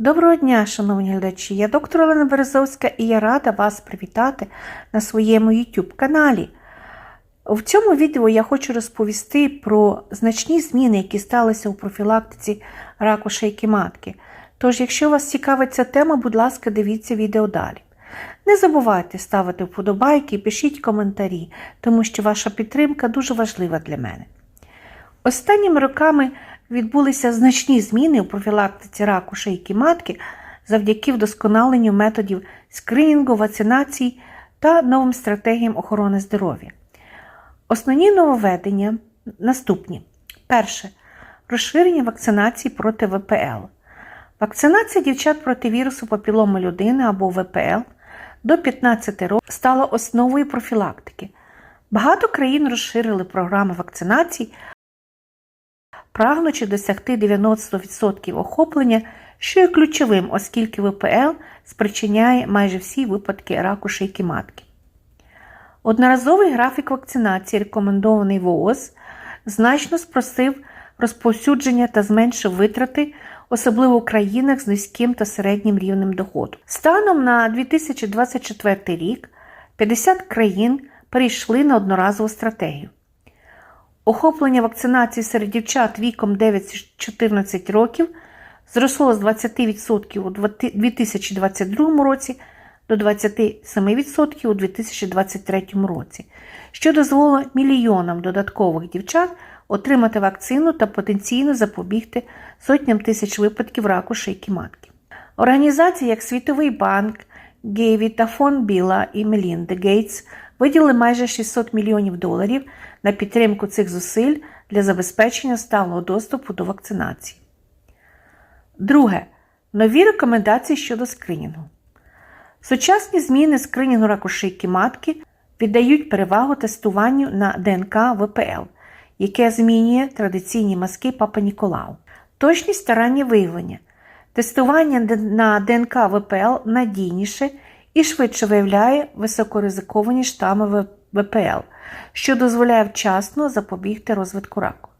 Доброго дня, шановні глядачі! Я доктор Олена Березовська і я рада вас привітати на своєму YouTube каналі. В цьому відео я хочу розповісти про значні зміни, які сталися у профілактиці раку шийки матки. Тож, якщо вас цікавить ця тема, будь ласка, дивіться відео далі. Не забувайте ставити вподобайки пишіть коментарі, тому що ваша підтримка дуже важлива для мене. Останніми роками відбулися значні зміни у профілактиці раку шийки матки завдяки вдосконаленню методів скринінгу, вакцинації та новим стратегіям охорони здоров'я. Основні нововведення наступні: перше розширення вакцинації проти ВПЛ. Вакцинація дівчат проти вірусу папіломи людини або ВПЛ до 15 років стала основою профілактики. Багато країн розширили програми вакцинації, прагнучи досягти 90% охоплення, що є ключовим, оскільки ВПЛ спричиняє майже всі випадки раку шийки матки. Одноразовий графік вакцинації, рекомендований ВООЗ, значно спростив розповсюдження та зменшив витрати, особливо в країнах з низьким та середнім рівнем доходу. Станом на 2024 рік 50 країн перейшли на одноразову стратегію. Охоплення вакцинації серед дівчат віком 9-14 років зросло з 20% у 2022 році до 27% у 2023 році, що дозволило мільйонам додаткових дівчат отримати вакцину та потенційно запобігти сотням тисяч випадків раку шийки матки. Організації, як Світовий банк, Гейві та фонд Біла і Мелінди Гейтс виділили майже 600 мільйонів доларів на підтримку цих зусиль для забезпечення сталого доступу до вакцинації. Друге. Нові рекомендації щодо скринінгу. Сучасні зміни скринінгу раку шийки матки віддають перевагу тестуванню на ДНК ВПЛ, яке змінює традиційні мазки Папа Ніколау. Точність та раннє виявлення. Тестування на ДНК ВПЛ надійніше і швидше виявляє високоризиковані штами ВПЛ, що дозволяє вчасно запобігти розвитку раку.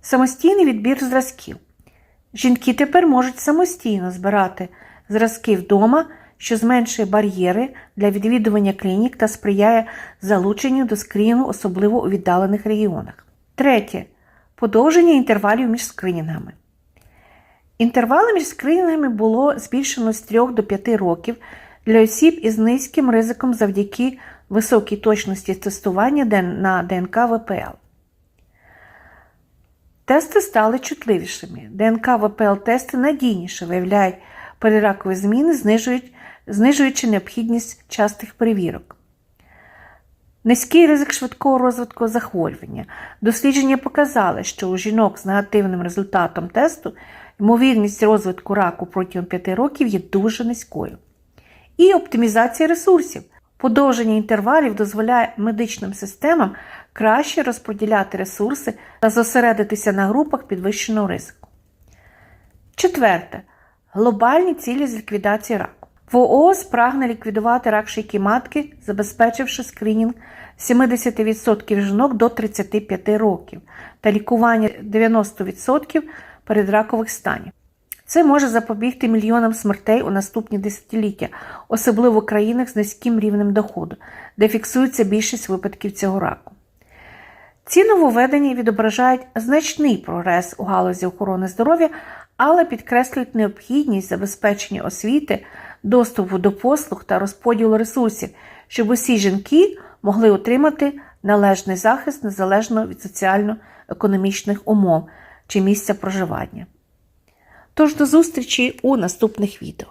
Самостійний відбір зразків. Жінки тепер можуть самостійно збирати зразки вдома, що зменшує бар'єри для відвідування клінік та сприяє залученню до скрінінгу, особливо у віддалених регіонах. Третє. Подовження інтервалів між скринінгами. Інтервали між скринінгами було збільшено з 3 до 5 років для осіб із низьким ризиком завдяки високій точності тестування на ДНК ВПЛ. Тести стали чутливішими. ДНК ВПЛ-тести надійніше виявляють переракові зміни, знижуючи необхідність частих перевірок. Низький ризик швидкого розвитку захворювання. Дослідження показали, що у жінок з негативним результатом тесту ймовірність розвитку раку протягом 5 років є дуже низькою. І оптимізація ресурсів. Подовження інтервалів дозволяє медичним системам краще розподіляти ресурси та зосередитися на групах підвищеного ризику. Четверте. Глобальні цілі з ліквідації раку. ВООЗ прагне ліквідувати рак шийки матки, забезпечивши скринінг 70% жінок до 35 років та лікування 90% передракових станів. Це може запобігти мільйонам смертей у наступні десятиліття, особливо в країнах з низьким рівнем доходу, де фіксується більшість випадків цього раку. Ці нововведення відображають значний прогрес у галузі охорони здоров'я, але підкреслюють необхідність забезпечення освіти, доступу до послуг та розподілу ресурсів, щоб усі жінки могли отримати належний захист незалежно від соціально-економічних умов чи місця проживання. Тож до зустрічі у наступних відео.